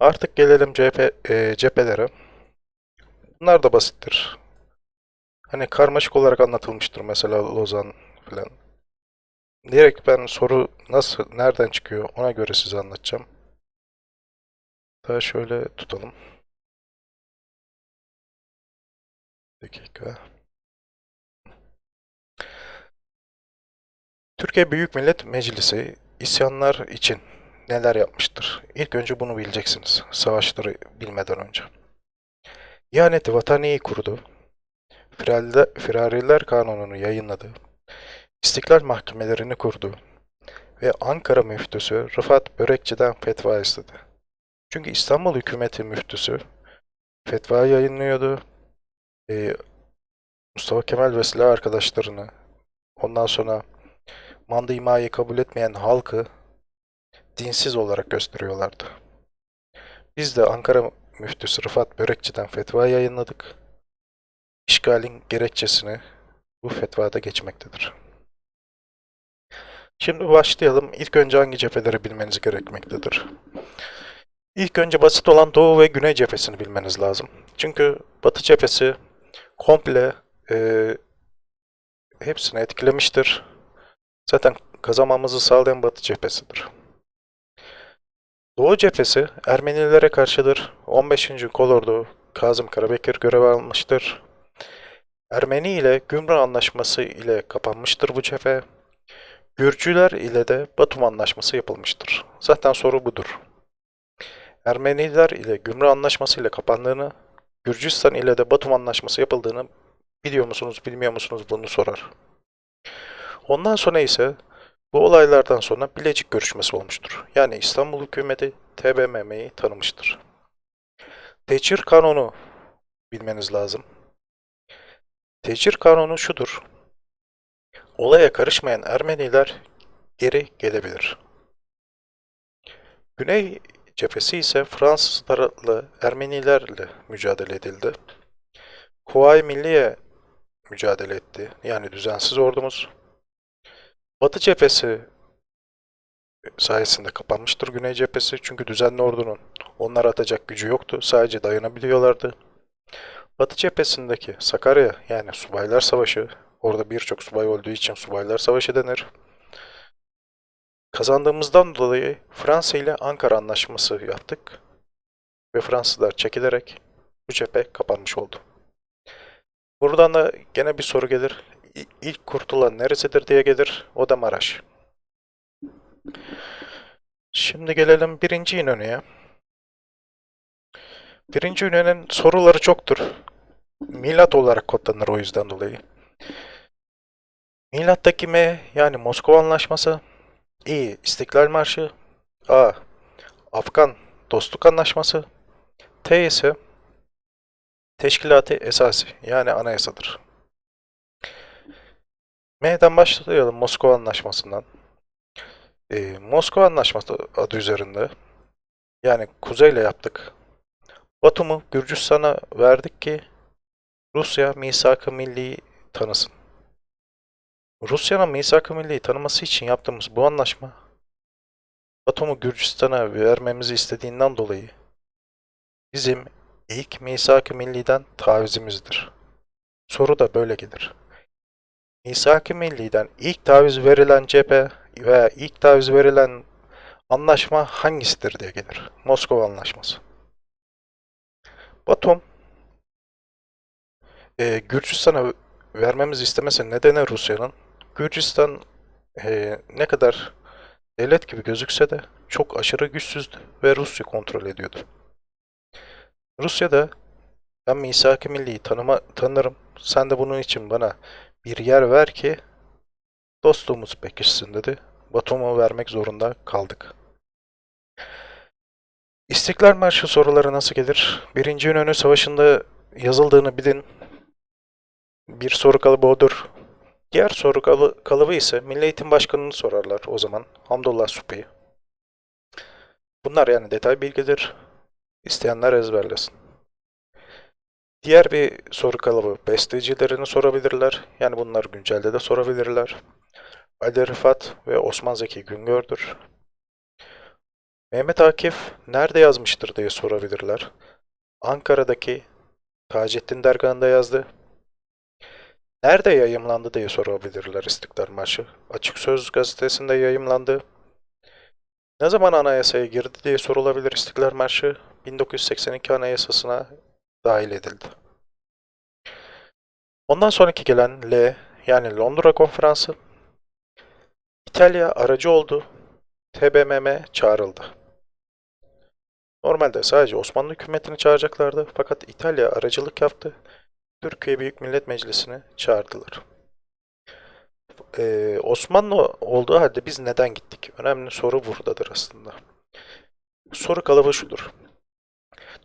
Artık gelelim cephe, e, cephelere. Bunlar da basittir. Hani karmaşık olarak anlatılmıştır mesela Lozan falan. Direkt ben soru nasıl, nereden çıkıyor ona göre size anlatacağım. Daha şöyle tutalım. Dakika. Türkiye Büyük Millet Meclisi isyanlar için neler yapmıştır? İlk önce bunu bileceksiniz. Savaşları bilmeden önce. İhaneti vataniyi kurdu. Firariler, Kanunu'nu yayınladı. İstiklal mahkemelerini kurdu. Ve Ankara müftüsü Rıfat Börekçi'den fetva istedi. Çünkü İstanbul hükümeti müftüsü fetva yayınlıyordu. Ee, Mustafa Kemal ve silah arkadaşlarını ondan sonra manda imayı kabul etmeyen halkı dinsiz olarak gösteriyorlardı. Biz de Ankara müftüsü Rıfat Börekçi'den fetva yayınladık. İşgalin gerekçesini bu fetvada geçmektedir. Şimdi başlayalım. İlk önce hangi cepheleri bilmeniz gerekmektedir? İlk önce basit olan Doğu ve Güney cephesini bilmeniz lazım. Çünkü Batı cephesi komple e, hepsini etkilemiştir. Zaten kazanmamızı sağlayan Batı cephesidir. Doğu cephesi Ermenilere karşıdır. 15. Kolordu Kazım Karabekir görev almıştır. Ermeni ile Gümrü Anlaşması ile kapanmıştır bu cephe. Gürcüler ile de Batum Anlaşması yapılmıştır. Zaten soru budur. Ermeniler ile Gümrü Anlaşması ile kapandığını, Gürcistan ile de Batum Anlaşması yapıldığını biliyor musunuz, bilmiyor musunuz bunu sorar. Ondan sonra ise bu olaylardan sonra Bilecik görüşmesi olmuştur. Yani İstanbul hükümeti TBMM'yi tanımıştır. Tecir kanunu bilmeniz lazım. Tecir kanunu şudur. Olaya karışmayan Ermeniler geri gelebilir. Güney cephesi ise Fransızlarla Ermenilerle mücadele edildi. Kuvayi Milliye mücadele etti. Yani düzensiz ordumuz. Batı cephesi sayesinde kapanmıştır Güney cephesi. Çünkü düzenli ordunun onları atacak gücü yoktu. Sadece dayanabiliyorlardı. Batı cephesindeki Sakarya yani Subaylar Savaşı, orada birçok subay olduğu için Subaylar Savaşı denir. Kazandığımızdan dolayı Fransa ile Ankara Anlaşması yaptık ve Fransızlar çekilerek bu cephe kapanmış oldu. Buradan da gene bir soru gelir. İlk kurtulan neresidir diye gelir. O da Maraş. Şimdi gelelim birinci İnönü'ye. Birinci İnönü'nün soruları çoktur. Milat olarak kodlanır o yüzden dolayı. Milattaki M yani Moskova Anlaşması, İ İstiklal Marşı, A Afgan Dostluk Anlaşması, T ise Teşkilat-ı Esası yani anayasadır. M'den başlayalım Moskova Anlaşması'ndan. Ee, Moskova Anlaşması adı üzerinde yani kuzeyle yaptık. Batum'u Gürcistan'a verdik ki Rusya misak-ı milli tanısın. Rusya'nın misak-ı milliyi tanıması için yaptığımız bu anlaşma Batum'u Gürcistan'a vermemizi istediğinden dolayı bizim ilk misak-ı milliden tavizimizdir. Soru da böyle gelir. Misak-ı milliden ilk taviz verilen cephe veya ilk taviz verilen anlaşma hangisidir diye gelir. Moskova Anlaşması. Batum e, Gürcistan'a vermemiz istemesi nedeni Rusya'nın Gürcistan e, ne kadar devlet gibi gözükse de çok aşırı güçsüzdü ve Rusya kontrol ediyordu. Rusya da ben misak-ı milliyi tanıma, tanırım. Sen de bunun için bana bir yer ver ki dostluğumuz pekişsin dedi. Batum'u vermek zorunda kaldık. İstiklal Marşı soruları nasıl gelir? Birinci İnönü Savaşı'nda yazıldığını bilin. Bir soru kalıbı odur. Diğer soru kalı- kalıbı ise Milli Eğitim Başkanı'nı sorarlar o zaman. Hamdullah Supi'yi. Bunlar yani detay bilgidir. İsteyenler ezberlesin. Diğer bir soru kalıbı bestecilerini sorabilirler. Yani bunlar güncelde de sorabilirler. Ali Rıfat ve Osman Zeki Güngör'dür. Mehmet Akif nerede yazmıştır diye sorabilirler. Ankara'daki Taceddin Dergahı'nda yazdı. Nerede yayımlandı diye sorabilirler İstiklal Marşı. Açık Söz gazetesinde yayımlandı. Ne zaman anayasaya girdi diye sorulabilir İstiklal Marşı. 1982 Anayasasına dahil edildi. Ondan sonraki gelen L yani Londra Konferansı İtalya aracı oldu. TBMM çağrıldı. Normalde sadece Osmanlı hükümetini çağıracaklardı fakat İtalya aracılık yaptı. Türkiye Büyük Millet Meclisi'ni çağırdılar. Ee, Osmanlı olduğu halde biz neden gittik? Önemli soru buradadır aslında. Soru kalıbı şudur.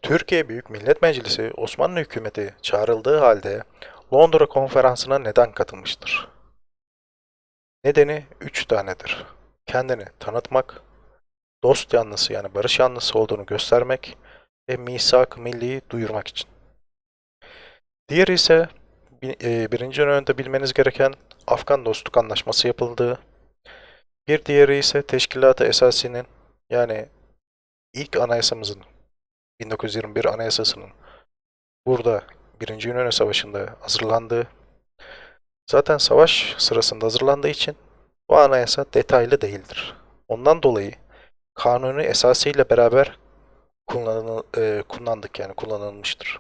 Türkiye Büyük Millet Meclisi Osmanlı hükümeti çağrıldığı halde Londra konferansına neden katılmıştır? Nedeni üç tanedir. Kendini tanıtmak, dost yanlısı yani barış yanlısı olduğunu göstermek ve misak milliyi duyurmak için. Diğeri ise e, birinci önünde bilmeniz gereken Afgan Dostluk Anlaşması yapıldığı. Bir diğeri ise Teşkilat-ı Esasi'nin yani ilk anayasamızın 1921 Anayasası'nın burada Birinci Yunan Savaşı'nda hazırlandığı. Zaten savaş sırasında hazırlandığı için bu anayasa detaylı değildir. Ondan dolayı kanuni esasıyla beraber kullanıl, e, kullandık yani kullanılmıştır.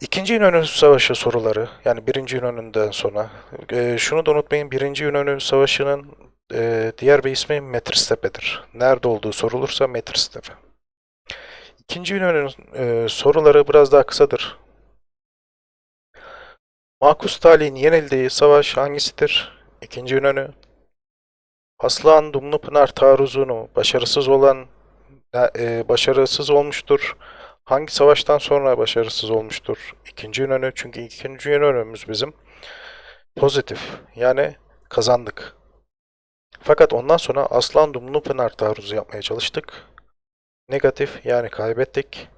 İkinci İnönü Savaşı soruları yani Birinci İnönü'nden sonra e, şunu da unutmayın Birinci İnönü Savaşı'nın e, diğer bir ismi Metristepe'dir. Nerede olduğu sorulursa Metristepe. İkinci İnönü'nün e, soruları biraz daha kısadır. Makus Talih'in yenildiği savaş hangisidir? İkinci İnönü. Aslan Dumlupınar taarruzunu başarısız olan e, başarısız olmuştur. Hangi savaştan sonra başarısız olmuştur? İkinci İnönü. Çünkü ikinci İnönü'müz bizim pozitif. Yani kazandık. Fakat ondan sonra Aslan Dumlupınar taarruzu yapmaya çalıştık. Negatif yani kaybettik.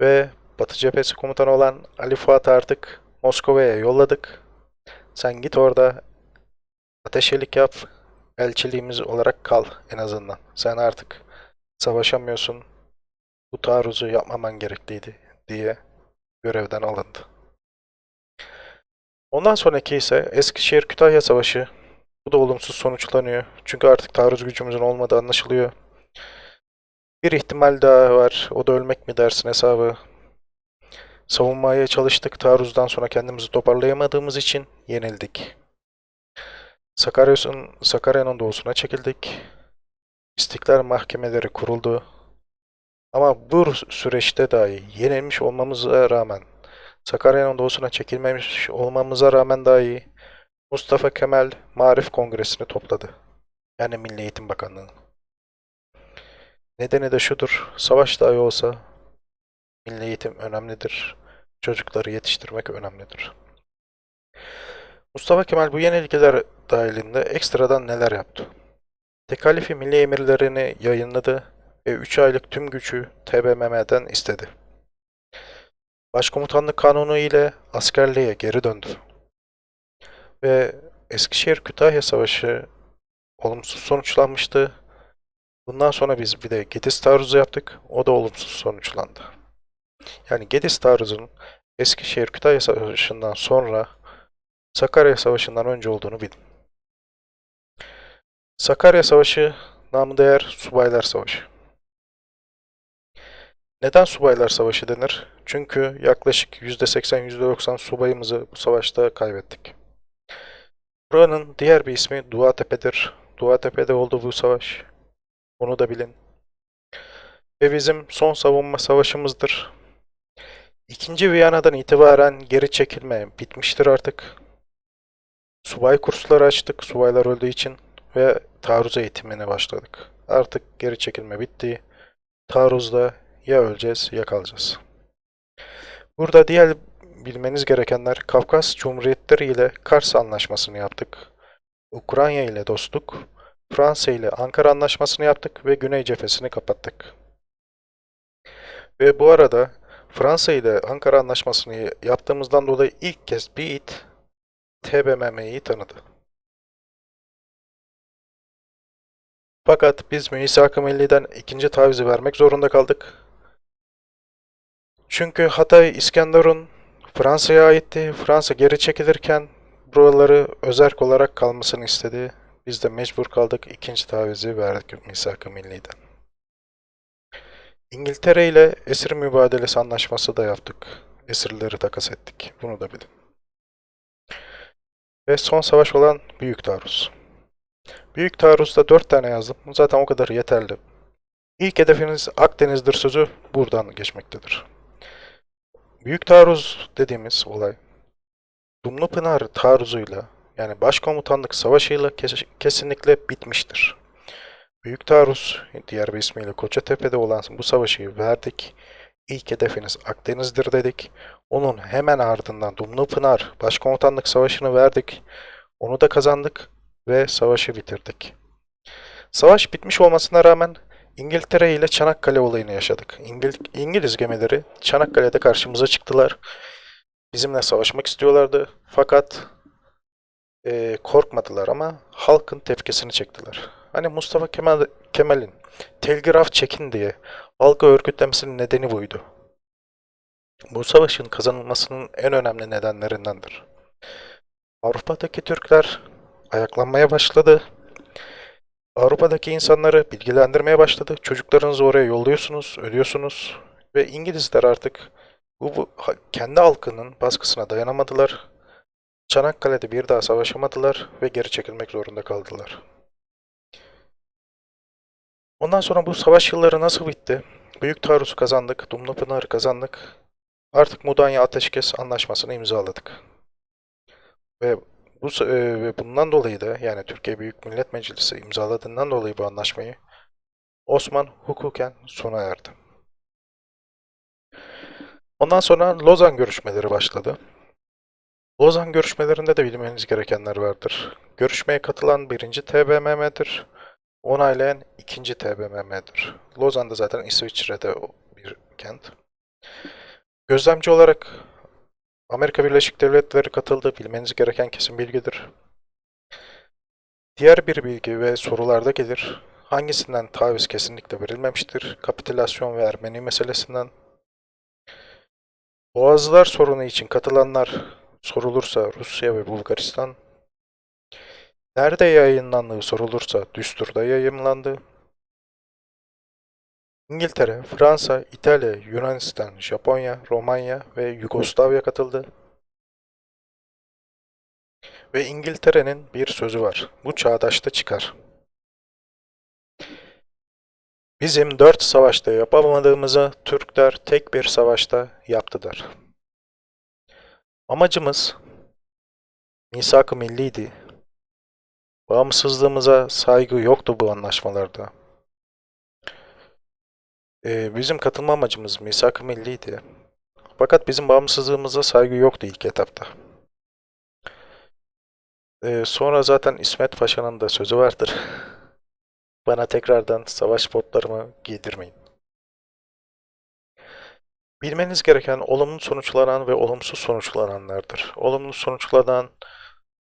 Ve Batı Cephesi komutanı olan Ali Fuat artık Moskova'ya yolladık. Sen git orada ateşelik yap. Elçiliğimiz olarak kal en azından. Sen artık savaşamıyorsun. Bu taarruzu yapmaman gerekliydi diye görevden alındı. Ondan sonraki ise Eskişehir-Kütahya Savaşı. Bu da olumsuz sonuçlanıyor. Çünkü artık taarruz gücümüzün olmadığı anlaşılıyor. Bir ihtimal daha var. O da ölmek mi dersin hesabı. Savunmaya çalıştık. Taarruzdan sonra kendimizi toparlayamadığımız için yenildik. Sakarya'nın Sakarya'nın doğusuna çekildik. İstiklal mahkemeleri kuruldu. Ama bu süreçte dahi yenilmiş olmamıza rağmen, Sakarya'nın doğusuna çekilmemiş olmamıza rağmen dahi Mustafa Kemal Marif Kongresi'ni topladı. Yani Milli Eğitim Bakanlığı. Nedeni de şudur, savaş dahi olsa milli eğitim önemlidir. Çocukları yetiştirmek önemlidir. Mustafa Kemal bu yenilikler dahilinde ekstradan neler yaptı? Tekalifi milli emirlerini yayınladı ve 3 aylık tüm gücü TBMM'den istedi. Başkomutanlık kanunu ile askerliğe geri döndü. Ve Eskişehir-Kütahya Savaşı olumsuz sonuçlanmıştı. Bundan sonra biz bir de Gediz taarruzu yaptık. O da olumsuz sonuçlandı. Yani Gediz taarruzunun Eskişehir-Kütahya Savaşı'ndan sonra Sakarya Savaşı'ndan önce olduğunu bilin. Sakarya Savaşı namı değer Subaylar Savaşı. Neden Subaylar Savaşı denir? Çünkü yaklaşık %80-%90 subayımızı bu savaşta kaybettik. Buranın diğer bir ismi Duatepe'dir. Duatepe'de oldu bu savaş. Bunu da bilin. Ve bizim son savunma savaşımızdır. İkinci Viyana'dan itibaren geri çekilme bitmiştir artık. Subay kursları açtık subaylar öldüğü için ve taarruz eğitimine başladık. Artık geri çekilme bitti. Taarruzda ya öleceğiz ya kalacağız. Burada diğer bilmeniz gerekenler Kafkas Cumhuriyetleri ile Kars Anlaşması'nı yaptık. Ukrayna ile dostluk, Fransa ile Ankara Anlaşması'nı yaptık ve Güney cephesini kapattık. Ve bu arada Fransa ile Ankara Anlaşması'nı yaptığımızdan dolayı ilk kez BİT TBMM'yi tanıdı. Fakat biz Misak-ı Milli'den ikinci tavizi vermek zorunda kaldık. Çünkü Hatay İskenderun Fransa'ya aitti. Fransa geri çekilirken buraları özerk olarak kalmasını istedi. Biz de mecbur kaldık. ikinci tavizi verdik Misak-ı Milli'den. İngiltere ile esir mübadelesi anlaşması da yaptık. Esirleri takas ettik. Bunu da bilin. Ve son savaş olan Büyük Taarruz. Büyük Taarruz'da 4 tane yazdım. Zaten o kadar yeterli. İlk hedefiniz Akdeniz'dir sözü buradan geçmektedir. Büyük Taarruz dediğimiz olay Dumlupınar taarruzuyla yani başkomutanlık savaşıyla kes- kesinlikle bitmiştir. Büyük Taarruz, diğer bir ismiyle Koçatepe'de olan bu savaşı verdik. İlk hedefiniz Akdeniz'dir dedik. Onun hemen ardından Dumlupınar Başkomutanlık Savaşı'nı verdik. Onu da kazandık ve savaşı bitirdik. Savaş bitmiş olmasına rağmen İngiltere ile Çanakkale olayını yaşadık. İngil- İngiliz gemileri Çanakkale'de karşımıza çıktılar. Bizimle savaşmak istiyorlardı. Fakat eee, korkmadılar ama halkın tepkisini çektiler. Hani Mustafa Kemal Kemal'in telgraf çekin diye halkı örgütlemesinin nedeni buydu. Bu savaşın kazanılmasının en önemli nedenlerindendir. Avrupa'daki Türkler ayaklanmaya başladı. Avrupa'daki insanları bilgilendirmeye başladı. Çocuklarınızı oraya yolluyorsunuz, ödüyorsunuz ve İngilizler artık bu, bu kendi halkının baskısına dayanamadılar. Çanakkale'de bir daha savaşamadılar ve geri çekilmek zorunda kaldılar. Ondan sonra bu savaş yılları nasıl bitti? Büyük taarruzu kazandık, Dumlupınar'ı kazandık. Artık Mudanya Ateşkes Anlaşması'nı imzaladık. Ve bu e, ve bundan dolayı da yani Türkiye Büyük Millet Meclisi imzaladığından dolayı bu anlaşmayı Osman hukuken sona erdi. Ondan sonra Lozan görüşmeleri başladı. Lozan görüşmelerinde de bilmeniz gerekenler vardır. Görüşmeye katılan birinci TBMM'dir. Onaylayan ikinci TBMM'dir. Lozan da zaten İsviçre'de bir kent. Gözlemci olarak Amerika Birleşik Devletleri katıldı. Bilmeniz gereken kesin bilgidir. Diğer bir bilgi ve sorularda gelir. Hangisinden taviz kesinlikle verilmemiştir? Kapitülasyon ve Ermeni meselesinden. Boğazlar sorunu için katılanlar sorulursa Rusya ve Bulgaristan. Nerede yayınlandığı sorulursa Düstur'da yayınlandı. İngiltere, Fransa, İtalya, Yunanistan, Japonya, Romanya ve Yugoslavya katıldı. Ve İngiltere'nin bir sözü var. Bu çağdaşta çıkar. Bizim dört savaşta yapamadığımızı Türkler tek bir savaşta yaptılar. Amacımız misak-ı milliydi. Bağımsızlığımıza saygı yoktu bu anlaşmalarda. Ee, bizim katılma amacımız misak-ı milliydi. Fakat bizim bağımsızlığımıza saygı yoktu ilk etapta. Ee, sonra zaten İsmet Paşa'nın da sözü vardır. Bana tekrardan savaş botlarımı giydirmeyin. Bilmeniz gereken olumlu sonuçlanan ve olumsuz sonuçlananlardır. Olumlu sonuçlanan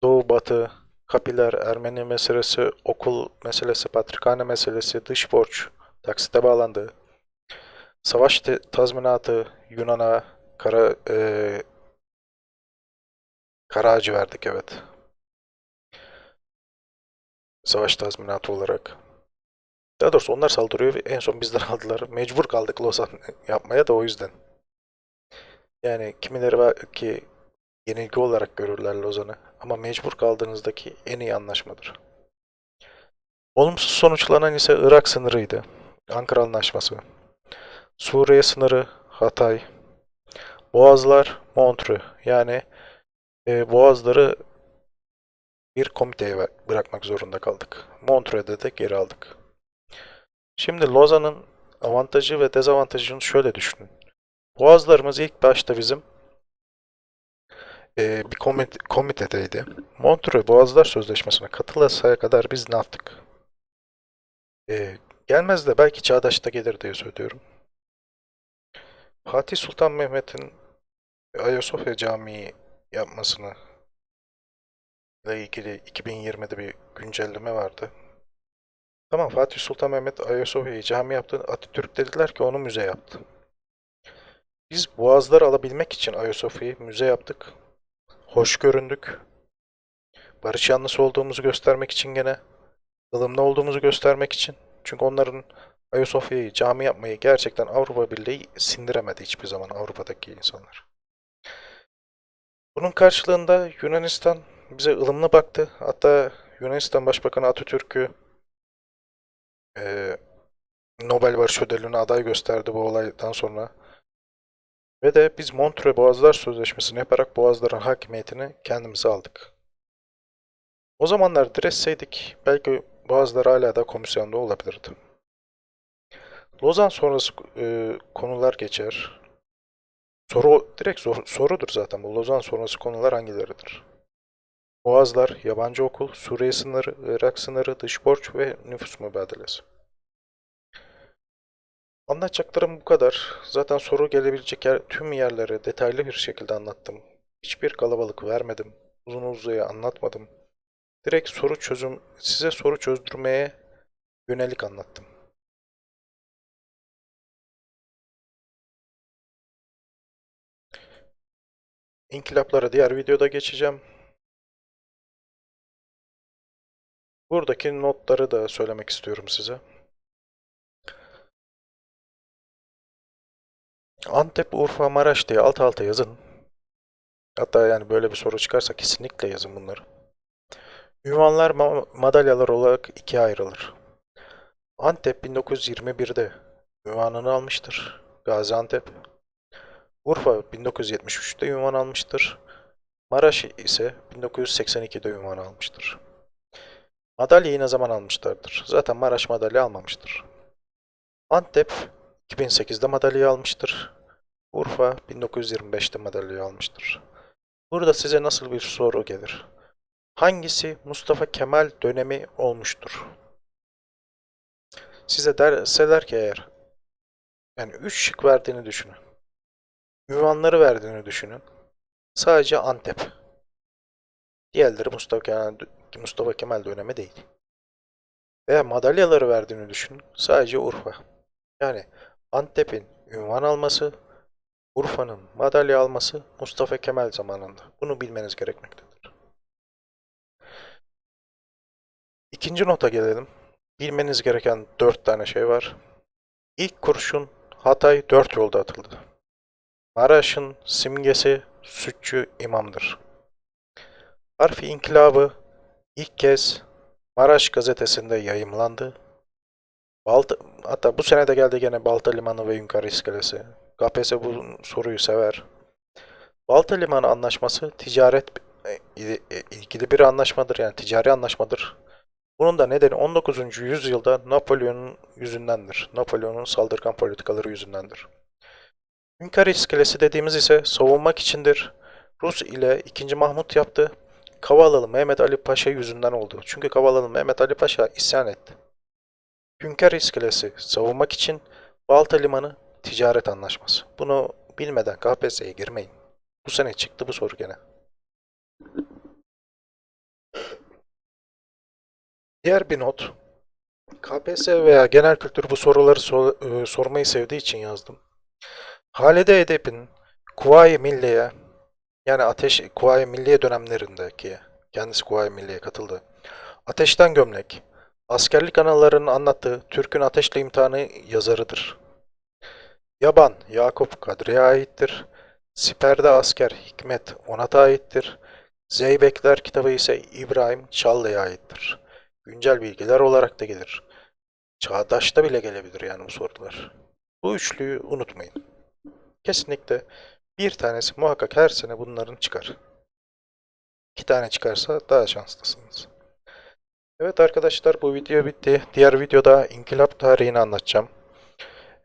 Doğu Batı, Kapiler, Ermeni meselesi, okul meselesi, patrikhane meselesi, dış borç, taksite bağlandı. Savaş tazminatı Yunan'a kara, eee kara ağacı verdik evet. Savaş tazminatı olarak. Daha doğrusu onlar saldırıyor ve en son bizden aldılar. Mecbur kaldık Lozan yapmaya da o yüzden. Yani kimileri var ki yenilgi olarak görürler Lozan'ı ama mecbur kaldığınızdaki en iyi anlaşmadır. Olumsuz sonuçlanan ise Irak sınırıydı. Ankara Anlaşması. Suriye sınırı Hatay. Boğazlar Montreux. Yani e, Boğazları bir komiteye bırakmak zorunda kaldık. Montreux'de de geri aldık. Şimdi Lozan'ın avantajı ve dezavantajını şöyle düşünün. Boğazlarımız ilk başta bizim e, bir komite, komitedeydi. Montreux Boğazlar Sözleşmesi'ne katılasaya kadar biz ne yaptık? E, gelmez de belki Çağdaş'ta gelir diye söylüyorum. Fatih Sultan Mehmet'in Ayasofya Camii yapmasını ile ilgili 2020'de bir güncelleme vardı. Tamam Fatih Sultan Mehmet Ayasofya'yı cami yaptı. Atatürk dediler ki onu müze yaptı. Biz boğazları alabilmek için Ayasofya'yı müze yaptık. Hoş göründük. Barış yanlısı olduğumuzu göstermek için gene. ılımlı olduğumuzu göstermek için. Çünkü onların Ayasofya'yı cami yapmayı gerçekten Avrupa Birliği sindiremedi hiçbir zaman Avrupa'daki insanlar. Bunun karşılığında Yunanistan bize ılımlı baktı. Hatta Yunanistan Başbakanı Atatürk'ü eee, Nobel Barış Ödülü'ne aday gösterdi bu olaydan sonra. Ve de biz Montreux Boğazlar Sözleşmesi'ni yaparak Boğazların hakimiyetini kendimize aldık. O zamanlar diretseydik belki Boğazlar hala da komisyonda olabilirdi. Lozan sonrası e, konular geçer. Soru direkt sor- sorudur zaten bu. Lozan sonrası konular hangileridir? Boğazlar, yabancı okul, Suriye sınırı, Irak sınırı, dış borç ve nüfus mübadelesi. Anlatacaklarım bu kadar. Zaten soru gelebilecek yer, tüm yerlere detaylı bir şekilde anlattım. Hiçbir kalabalık vermedim. Uzun uzadıya anlatmadım. Direkt soru çözüm, size soru çözdürmeye yönelik anlattım. İnkılaplara diğer videoda geçeceğim. Buradaki notları da söylemek istiyorum size. Antep, Urfa, Maraş diye alt alta yazın. Hatta yani böyle bir soru çıkarsa kesinlikle yazın bunları. Ünvanlar ma- madalyalar olarak ikiye ayrılır. Antep 1921'de ünvanını almıştır. Gaziantep. Urfa 1973'te ünvan almıştır. Maraş ise 1982'de ünvan almıştır. Madalyayı ne zaman almışlardır? Zaten Maraş madalya almamıştır. Antep 2008'de madalya almıştır. Urfa 1925'te madalya almıştır. Burada size nasıl bir soru gelir? Hangisi Mustafa Kemal dönemi olmuştur? Size derseler ki eğer yani 3 şık verdiğini düşünün. Ünvanları verdiğini düşünün. Sadece Antep. Diğerleri Mustafa Kemal, Mustafa Kemal dönemi değil. Veya madalyaları verdiğini düşünün. Sadece Urfa. Yani Antep'in ünvan alması, Urfa'nın madalya alması Mustafa Kemal zamanında. Bunu bilmeniz gerekmektedir. İkinci nota gelelim. Bilmeniz gereken dört tane şey var. İlk kurşun Hatay dört yolda atıldı. Maraş'ın simgesi sütçü imamdır. Harfi inkılabı ilk kez Maraş gazetesinde yayımlandı. Balta, hatta bu sene de geldi gene Balta Limanı ve Yunkara İskelesi. KPSS bu soruyu sever. Balta Limanı Anlaşması ticaret e, e, ilgili bir anlaşmadır yani ticari anlaşmadır. Bunun da nedeni 19. yüzyılda Napolyon'un yüzündendir. Napolyon'un saldırgan politikaları yüzündendir. Hünkar iskelesi dediğimiz ise savunmak içindir. Rus ile 2. Mahmut yaptı. Kavalalı Mehmet Ali Paşa yüzünden oldu. Çünkü Kavalalı Mehmet Ali Paşa isyan etti. Hünkar iskelesi savunmak için Balta Limanı ticaret anlaşması. Bunu bilmeden KPSS'ye girmeyin. Bu sene çıktı bu soru gene. Diğer bir not. KPSS veya genel kültür bu soruları so- e, sormayı sevdiği için yazdım. Halide Edip'in Kuvayi Milliye yani Ateş Kuvayi Milliye dönemlerindeki kendisi Kuvayi Milliye'ye katıldı. Ateşten Gömlek askerlik anılarının anlattığı Türk'ün Ateşle imtihanı yazarıdır. Yaban Yakup Kadri'ye aittir. Siper'de Asker Hikmet Onat'a aittir. Zeybekler kitabı ise İbrahim Çallı'ya aittir. Güncel bilgiler olarak da gelir. Çağdaş'ta bile gelebilir yani bu sorular. Bu üçlüyü unutmayın. Kesinlikle bir tanesi muhakkak her sene bunların çıkar. İki tane çıkarsa daha şanslısınız. Evet arkadaşlar bu video bitti. Diğer videoda inkılap tarihini anlatacağım.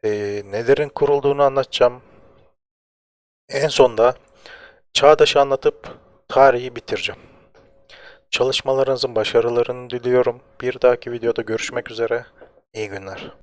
Ee, nelerin kurulduğunu anlatacağım. En sonda Çağdaş'ı anlatıp tarihi bitireceğim. Çalışmalarınızın başarılarını diliyorum. Bir dahaki videoda görüşmek üzere. İyi günler.